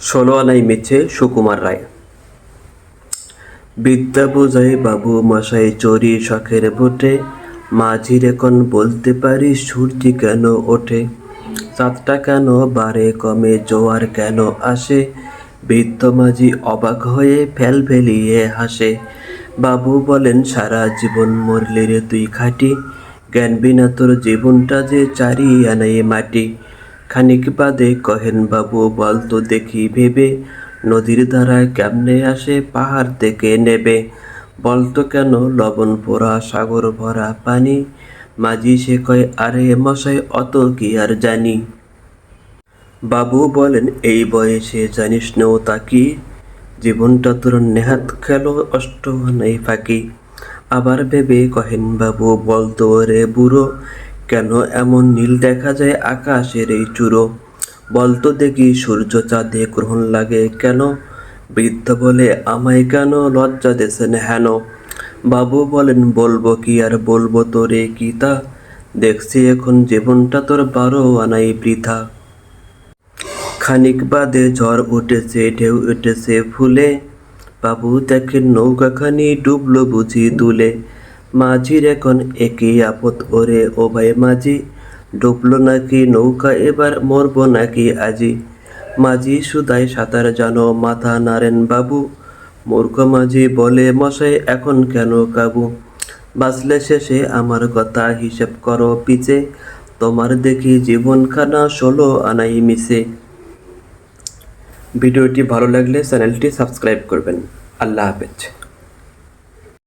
ষোলো আনাই মিছে সুকুমার রায়। বিদ্যা বোঝাই বাবু মশাই চোরি শখের বুটে, মাঝির এখন বলতে পারি সূর্যি কেন ওঠে? চাঁদটা কেন বারে কমে জোয়ার কেন আসে? বৃদ্ধ মাঝি অবাক হয়ে ফেল ফেলিয়ে হাসে। বাবু বলেন, সারা জীবন মরলে রে তুই খাটি। জ্ঞান বিনা তোর জীবনটা যে চারি আনাই মাটি। খানিক বাদে কহেন, বাবু, বল তো দেখি ভেবে, নদীর ধারায় কেমনে আসে পাহাড় থেকে নেবে? বলতো কেন লবণ পোড়া, সাগর ভরা পানি? মাঝি সে কয়, আরে মশাই, অত কি আর জানি? বাবু বলেন, এই বয়সে জানিস না তাকি জীবনটা তোর নেহাত খেলো অষ্ট নেই ফাঁকি। আবার ভেবে কহেন, বাবু বলতো রে বুড়ো কেন এমন নীল দেখা যায় আকাশের এই চূড়ো? বলতো দেখি সূর্য চাঁদে গ্রহণ লাগে কেন? বৃদ্ধ বলে, আমায় কেন লজ্জা দেশেন হেন? বাবু বলেন, বলব কি আর বলব তোরে কি তা? দেখছি এখন জীবনটা তোর বারো আনাই বৃথা। খানিক বাদে ঝড় উঠেছে, ঢেউ উঠেছে ফুলে। বাবু দেখেন নৌকাখানি ডুবলো বুঝি দুলে। মাঝির এখন একই আপদ ওরে। ও ভাই মাঝি, ডুবলো নাকি নৌকা? এবার মরবো নাকি আজি? মাঝি সুদাই সাঁতার জানো, মাথা নারেন বাবু। মূর্খ মাঝি বলে, মশাই, এখন কেন কাবু? বাঁচলে শেষে আমার কথা হিসেব করো পিছে। তোমার দেখি জীবনখানা ষোলো আনাই মিশে ভিডিওটি ভালো লাগলে চ্যানেলটি সাবস্ক্রাইব করবেন। আল্লাহ হাফেজ।